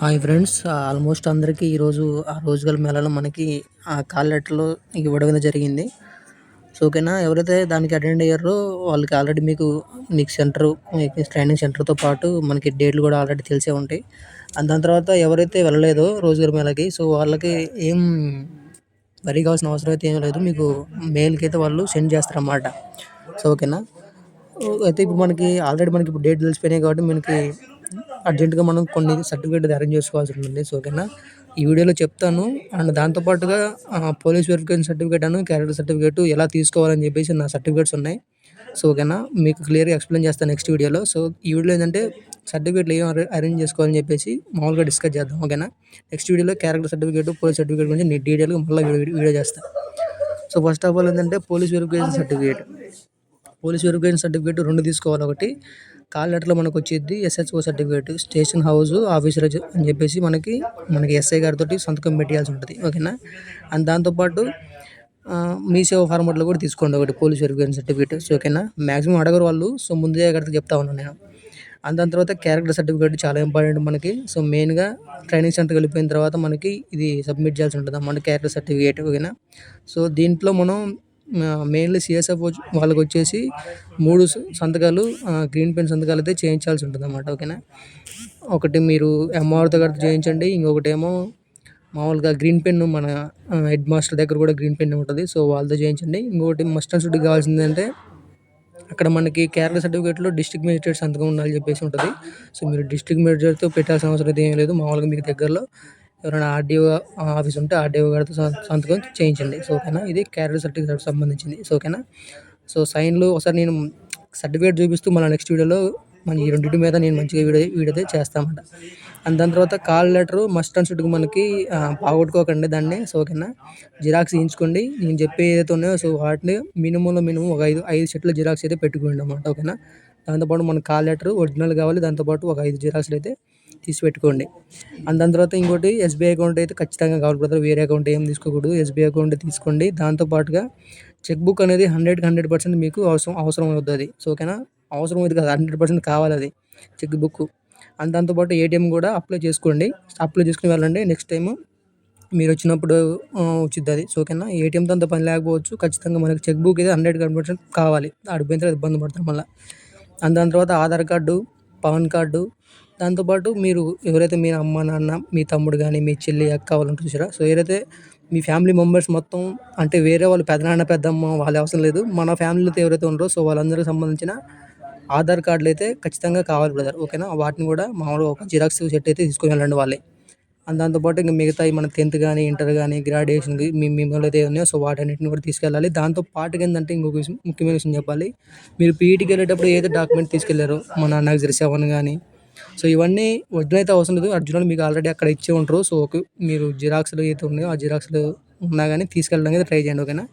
Hi friends almost అందరికీ ఈరోజు ఆ రోజుగల మేళలో మనకి ఆ కాల్ లెటర్లు ఇవ్వడం జరిగింది. సో ఓకేనా? ఎవరైతే దానికి అటెండ్ అయ్యారో వాళ్ళకి ఆల్రెడీ మీకు మీకు సెంటర్ ట్రైనింగ్ సెంటర్తో పాటు మనకి డేట్లు కూడా ఆల్రెడీ తెలిసే ఉంటాయి. అండ్ దాని తర్వాత ఎవరైతే వెళ్ళలేదో రోజుగల మేళకి సో వాళ్ళకి ఏం వరి కావాల్సిన అవసరం అయితే ఏం లేదు. మీకు మెయిల్కి అయితే వాళ్ళు సెండ్ చేస్తారన్నమాట. సో ఓకేనా? అయితే ఇప్పుడు మనకి ఆల్రెడీ మనకి ఇప్పుడు డేట్ తెలిసిపోయినాయి కాబట్టి మనకి అర్జెంటుగా మనం కొన్ని సర్టిఫికేట్ అరేంజ్ చేసుకోవాల్సి ఉంటుంది. సో ఓకేనా? ఈ వీడియోలో చెప్తాను. అండ్ దాంతోపాటుగా పోలీస్ వెరిఫికేషన్ సర్టిఫికేట్ అను క్యారెక్టర్ సర్టిఫికేట్ ఎలా తీసుకోవాలని చెప్పేసి నా సర్టిఫికేట్స్ ఉన్నాయి. సో ఓకేనా? మీకు క్లియర్గా ఎక్స్ప్లెయిన్ చేస్తాను నెక్స్ట్ వీడియోలో. సో ఈ వీడియో ఏంటంటే సర్టిఫికేట్లు ఏం అరేంజ్ చేసుకోవాలని చెప్పేసి మామూలుగా డిస్కస్ చేద్దాం ఓకేనా? నెక్స్ట్ వీడియోలో క్యారెక్టర్ సర్టిఫికేట్ పోలీస్ సర్టిఫికేట్ గురించి నేను డీటెయిల్గా మళ్ళీ వీడియో చేస్తాను సో ఫస్ట్ ఆఫ్ ఆల్ ఏంటంటే police verification certificate. Police verification certificate రెండు తీసుకోవాలి. ఒకటి కాల్ లెటర్లో మనకు వచ్చేది SHO certificate station house officer అని చెప్పేసి మనకి మనకి ఎస్ఐ గారితో సంతకం పెట్టాల్సి ఉంటుంది. ఓకేనా? అండ్ దాంతోపాటు మీ సేవ ఫార్మాట్లో కూడా తీసుకోండి ఒకటి పోలీస్ వెరిఫికేషన్ సర్టిఫికేట్ ఓకేనా? మ్యాక్సిమం అడగరు వాళ్ళు సో ముందే అక్కడికి చెప్తా ఉన్నాను నేను. అండ్ దాని తర్వాత క్యారెక్టర్ సర్టిఫికేట్ చాలా ఇంపార్టెంట్ మనకి. సో మెయిన్గా ట్రైనింగ్ సెంటర్కి వెళ్ళిపోయిన తర్వాత మనకి ఇది సబ్మిట్ చేయాల్సి ఉంటుంది మన క్యారెక్టర్ సర్టిఫికేట్ ఓకేనా? సో దీంట్లో మనం మెయిన్లీ సిఎస్ఎఫ్ వాళ్ళకి వచ్చేసి మూడు సంతకాలు గ్రీన్ పెన్ సంతకాలు అయితే చేయించాల్సి ఉంటుంది అన్నమాట ఓకేనా ఒకటి మీరు ఎంఆర్తో గారితో చేయించండి ఇంకొకటి ఏమో మామూలుగా గ్రీన్ పెన్ మన హెడ్ మాస్టర్ దగ్గర కూడా గ్రీన్ పెన్ ఉంటుంది సో వాళ్ళతో చేయించండి. ఇంకొకటి మస్ట్ అండ్ షుడ్ అంటే అక్కడ మనకి కేరళ సర్టిఫికేట్లో డిస్ట్రిక్ట్ మేజిస్ట్రేట్ సంతకం ఉండాలని చెప్పేసి ఉంటుంది. సో మీరు డిస్ట్రిక్ట్ మేజిస్ట్రేట్తో పెట్టాల్సిన అవసరం అయితే ఏం లేదు మామూలుగా మీకు దగ్గరలో ఎవరైనా ఆర్డీఓ ఆఫీస్ ఉంటే ఆర్డీఓ గారితో సంతకం చేయించండి. సో ఓకేనా? ఇది క్యారెక్టర్ సర్టిఫికేట్ సంబంధించింది. సో ఓకేనా? సో సైన్లు ఒకసారి నేను సర్టిఫికేట్ చూపిస్తూ మళ్ళీ నెక్స్ట్ వీడియోలో మన ఈ రెండింటి మీద నేను మంచిగా వీడియో వీడియో అయితే చేస్తామంట అండ్ దాని తర్వాత కాల్ లెటర్ మస్ట్ అండ్ షుడ్కి మనకి పోగొట్టుకోకండి దాన్ని. సో ఓకేనా? జిరాక్స్ తీయించుకోండి. నేను చెప్పే ఏదైతే ఉన్నాయో సో వాటిని మినిమంలో మినిమం ఒక ఐదు ఐదు సెట్ల జిరాక్స్ అయితే పెట్టుకోండి అన్నమాట. ఓకేనా? దాంతోపాటు మన కాల్ లెటర్ ఒరిజినల్ కావాలి. దాంతోపాటు ఒక ఐదు జిరాక్స్లు అయితే తీసి పెట్టుకోండి అండ్ దాని తర్వాత ఇంకోటి ఎస్బీఐ అకౌంట్ అయితే ఖచ్చితంగా కావాలి బ్రదర్. వేరే అకౌంట్ ఏం తీసుకోకూడదు. ఎస్బీఐ అకౌంట్ తీసుకోండి. దాంతోపాటుగా చెక్ బుక్ అనేది హండ్రెడ్కి హండ్రెడ్ పర్సెంట్ మీకు అవసరం అవసరం అవుతుంది. సో ఓకేనా? అవసరం అవుతుంది కదా. హండ్రెడ్ పర్సెంట్ కావాలి అది చెక్ బుక్. అండ్ దాంతోపాటు ఏటీఎం కూడా అప్లై చేసుకోండి. అప్లై చేసుకుని వెళ్ళండి. నెక్స్ట్ టైం మీరు వచ్చినప్పుడు వచ్చింది అది. సో ఓకేనా? ఏటీఎంతో అంత పని లేకపోవచ్చు. ఖచ్చితంగా మనకి చెక్ బుక్ అయితే హండ్రెడ్ హండ్రెడ్ పర్సెంట్ కావాలి. అడిపోయిన తర్వాత ఇబ్బంది పడతాం మళ్ళీ. అండ్ దాని తర్వాత ఆధార్ కార్డు పాన్ కార్డు. దాంతోపాటు మీరు ఎవరైతే మీ అమ్మ నాన్న మీ తమ్ముడు కానీ మీ చెల్లి అక్క వాళ్ళు ఉంటారు చూసారా? సో ఎవరైతే మీ ఫ్యామిలీ మెంబర్స్ మొత్తం అంటే వేరే వాళ్ళు పెదనాన్న పెద్దమ్మ వాళ్ళ అవసరం లేదు. మన ఫ్యామిలీతో ఎవరైతే ఉన్నారో సో వాళ్ళందరికీ సంబంధించిన ఆధార్ కార్డులు అయితే ఖచ్చితంగా కావాలి బ్రదర్. ఓకేనా? వాటిని కూడా మామూలుగా ఒక జిరాక్స్ సెట్ అయితే తీసుకుని వెళ్ళండి వాళ్ళే. దాంతోపాటు ఇంకా మిగతావి మన టెన్త్ కానీ ఇంటర్ కానీ గ్రాడ్యుయేషన్ మీ మిమ్మల్ని అయితే ఉన్నాయో సో వాటన్నిటిని కూడా తీసుకెళ్ళాలి. దాంతో పాటు ఏంటంటే ఇంకొక విషయం ముఖ్యమైన విషయం చెప్పాలి. మీరు పీఈటీకి వెళ్ళేటప్పుడు ఏదైతే డాక్యుమెంట్ తీసుకెళ్ళారో మన నగజర్ సెవెన్ కానీ సో ఇవన్నీ ఒరిజినల్ అయితే అవసరం లేదు. ఒరిజినల్ మీకు ఆల్రెడీ అక్కడ ఇచ్చే ఉంటారు. సో ఓకే మీరు జిరాక్స్లు ఏదైతే ఉన్నాయో ఆ జిరాక్స్లు ఉన్నా కానీ తీసుకెళ్ళడానికి ట్రై చేయండి ఓకేనా?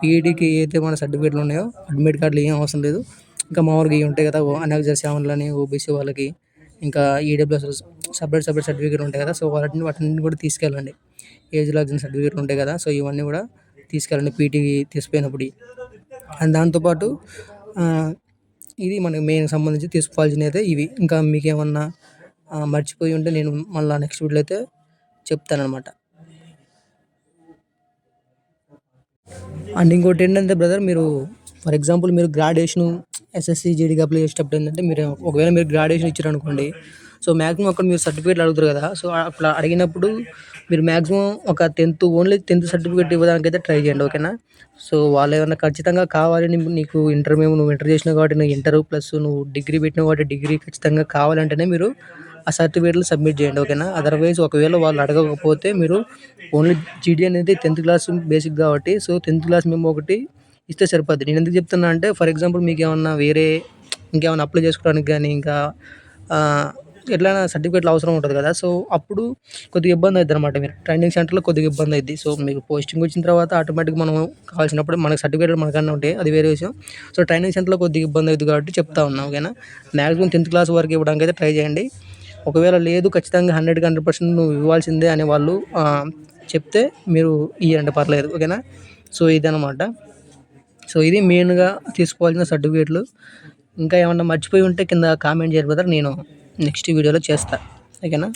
పీఈడీకి ఏదైతే మన సర్టిఫికేట్లు ఉన్నాయో అడ్మిట్ కార్డులు ఏం అవసరం లేదు. ఇంకా మామూలుగా ఇవి ఉంటాయి కదా అనగ్జర్ సెవెన్లని ఓబీసీ వాళ్ళకి ఇంకా ఈడబ్ల్యూఎస్ సపరేట్ సపరేట్ సర్టిఫికేట్ ఉంటాయి కదా. సో వాటిని వాటిని కూడా తీసుకెళ్ళండి. ఏజ్ లాగిన సర్టిఫికేట్ ఉంటాయి కదా. సో ఇవన్నీ కూడా తీసుకెళ్ళండి పీటీ తీసిపోయినప్పుడు అండ్ దాంతోపాటు ఇది మనకి మెయిన్ సంబంధించి తీసుకోవాల్సినవి అయితే ఇవి. ఇంకా మీకు ఏమన్నా మర్చిపోయి ఉంటే నేను మళ్ళీ నెక్స్ట్ వీడియో అయితే చెప్తానమాట అండ్ ఇంకోటి ఏంటంటే బ్రదర్ మీరు ఫర్ ఎగ్జాంపుల్ మీరు గ్రాడ్యుయేషన్ ఎస్ఎస్సి జీడీకి అప్లై చేసేటప్పుడు ఏంటంటే మీరు ఒకవేళ మీరు గ్రాడ్యుయేషన్ ఇచ్చారనుకోండి సో మ్యాక్సిమం అక్కడ మీరు సర్టిఫికేట్లు అడుగుతారు కదా సో అట్లా అడిగినప్పుడు మీరు మ్యాక్సిమం ఒక టెన్త్ ఓన్లీ టెన్త్ సర్టిఫికేట్ ఇవ్వడానికి అయితే ట్రై చేయండి ఓకేనా సో వాళ్ళు ఏమైనా ఖచ్చితంగా కావాలని నీకు ఇంటర్ మేము నువ్వు ఇంటర్ చేసినావు కాబట్టి నువ్వు ఇంటర్ ప్లస్ నువ్వు డిగ్రీ పెట్టినావు కాబట్టి డిగ్రీ ఖచ్చితంగా కావాలంటేనే మీరు ఆ సర్టిఫికేట్లు సబ్మిట్ చేయండి ఓకేనా అదర్వైజ్ ఒకవేళ వాళ్ళు అడగకపోతే మీరు ఓన్లీ జీడీ అనేది టెన్త్ క్లాస్ బేసిక్ కాబట్టి సో టెన్త్ క్లాస్ మేము ఒకటి ఇస్తే సరిపోద్ది. నేను ఎందుకు చెప్తున్నా అంటే ఫర్ ఎగ్జాంపుల్ మీకు ఏమన్నా వేరే ఇంకేమైనా అప్లై చేసుకోవడానికి కానీ ఇంకా ఎట్లైనా సర్టిఫికేట్లు అవసరం ఉంటుంది కదా. సో అప్పుడు కొద్దిగా ఇబ్బంది అవుతుంది అనమాట మీరు ట్రైనింగ్ సెంటర్లో కొద్దిగా ఇబ్బంది అవుద్ది సో మీకు పోస్టింగ్ వచ్చిన తర్వాత ఆటోమేటిక్ మనం కావాల్సినప్పుడు మనకు సర్టిఫికేట్లు మనకన్నా ఉంటాయి అది వేరే విషయం. సో ట్రైనింగ్ సెంటర్లో కొద్దిగా ఇబ్బంది అవుతుంది కాబట్టి చెప్తా ఉన్నాం ఓకేనా? మ్యాక్సిమం టెన్త్ క్లాస్ వరకు ఇవ్వడానికి అయితే ట్రై చేయండి. ఒకవేళ లేదు ఖచ్చితంగా హండ్రెడ్కి హండ్రెడ్ పర్సెంట్ నువ్వు ఇవ్వాల్సిందే అనే వాళ్ళు చెప్తే మీరు ఇవ్వండి పర్లేదు ఓకేనా? సో ఇదనమాట సో ఇది మెయిన్గా తీసుకోవాల్సిన సర్టిఫికేట్లు ఇంకా ఏమన్నా మర్చిపోయి ఉంటే కింద కామెంట్ చేయరు బ్రదర్ నేను నెక్స్ట్ వీడియోలో చేస్తా. ఓకేనా?